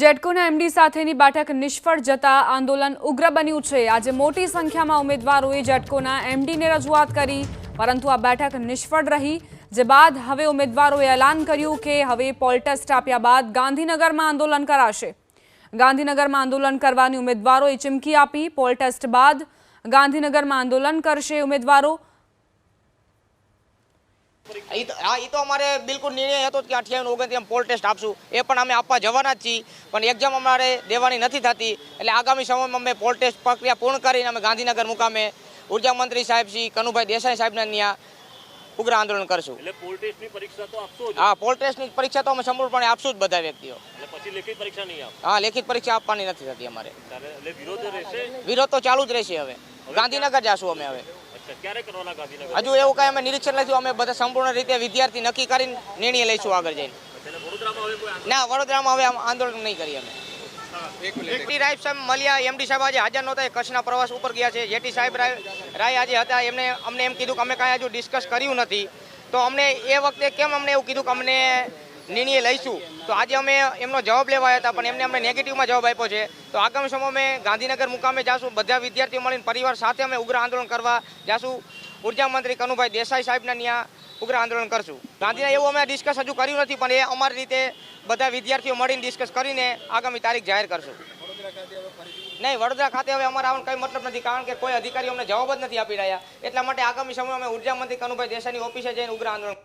જેટકોના MD સાથેની બેઠક નિષ્ફળ જતા આંદોલન ઉગ્ર બન્યું છે. આજે મોટી સંખ્યામાં ઉમેદવારોએ જેટકોના એમડીને રજૂઆત કરી, પરંતુ આ બેઠક નિષ્ફળ રહી. જે બાદ હવે ઉમેદવારોએ એલાન કર્યું કે હવે પોલ ટેસ્ટ આપ્યા બાદ ગાંધીનગરમાં આંદોલન કરાશે. ગાંધીનગરમાં આંદોલન કરવાની ઉમેદવારોએ ચીમકી આપી. પોલ ટેસ્ટ બાદ ગાંધીનગરમાં આંદોલન કરશે ઉમેદવારો. ઈ તો- હા એ તો અમારે બિલકુલ નિર્ણય હતો કે અઠ્યાવીસ ઓગણત્રીસ પોલ ટેસ્ટ આપશું. એ પણ અમે આપવા જવાના જ છીએ. પણ એક્ઝામ અમારે દેવાની નથી થતી. એટલે આગામી સમયમાં અમે પોલ ટેસ્ટ પ્રક્રિયા પૂર્ણ કરીને અમે ગાંધીનગર મુકામે ઊર્જા મંત્રી સાહેબ શ્રી કનુભાઈ દેસાઈ સાહેબના ત્યાં ઉગ્ર આંદોલન કરશું. એટલે પોલ ટેસ્ટની પરીક્ષા તો આપશો હા પોલ ટેસ્ટની પરીક્ષા તો અમે સંપૂર્ણપણે આપશું જ બધા વ્યક્તિઓ. એટલે પછી લેખિત પરીક્ષા નહીં આપો હા લેખિત પરીક્ષા આપવાની નથી થતી અમારે. એટલે વિરોધ રહેશે? વિરોધ તો ચાલુ જ રહેશે હવે ગાંધીનગર જાશું અમે હવે. હજુ એવું કાંઈ અમે નિરીક્ષણ લઈશું અમે બધા સંપૂર્ણ રીતે વિદ્યાર્થી નક્કી કરીને નિર્ણય લઈશું આગળ જઈને. ના વડોદરામાં હવે આંદોલન નહીં કરીએ અમે. જેટી રાય સાહેબ મળ્યા એમડી સાહેબ આજે હાજર નહોતા એ કચ્છના પ્રવાસ ઉપર ગયા છે. જેટી સાહેબ રાય રાય આજે હતા એમને અમને એમ કીધું કે અમે કાંઈ હજુ ડિસ્કસ કર્યું નથી. તો અમને એ વખતે કેમ અમને એવું કીધું કે અમને નિર્ણય લઈશું. તો આજે અમે એમનો જવાબ લેવા આવ્યા હતા, પણ એમને અમને નેગેટિવમાં જવાબ આપ્યો છે. તો આગામી સમયમાં અમે ગાંધીનગર મુકામે જાશું. બધા વિદ્યાર્થીઓ મળીને પરિવાર સાથે અમે ઉગ્ર આંદોલન કરવા જાશું. ઊર્જા મંત્રી કનુભાઈ દેસાઈ સાહેબના ત્યાં ઉગ્ર આંદોલન કરશું. ગાંધીનગર એવું અમે ડિસ્કસ હજુ કર્યું નથી, પણ એ અમારી રીતે બધા વિદ્યાર્થીઓ મળીને ડિસ્કસ કરીને આગામી તારીખ જાહેર કરશું. નહીં, વડોદરા ખાતે હવે અમારા આવવાનો કંઈ મતલબ નથી, કારણ કે કોઈ અધિકારી અમને જવાબ જ નથી આપી રહ્યા. એટલા માટે આગામી સમયમાં અમે ઊર્જા મંત્રી કનુભાઈ દેસાઈની ઓફિસે જઈને ઉગ્ર આંદોલન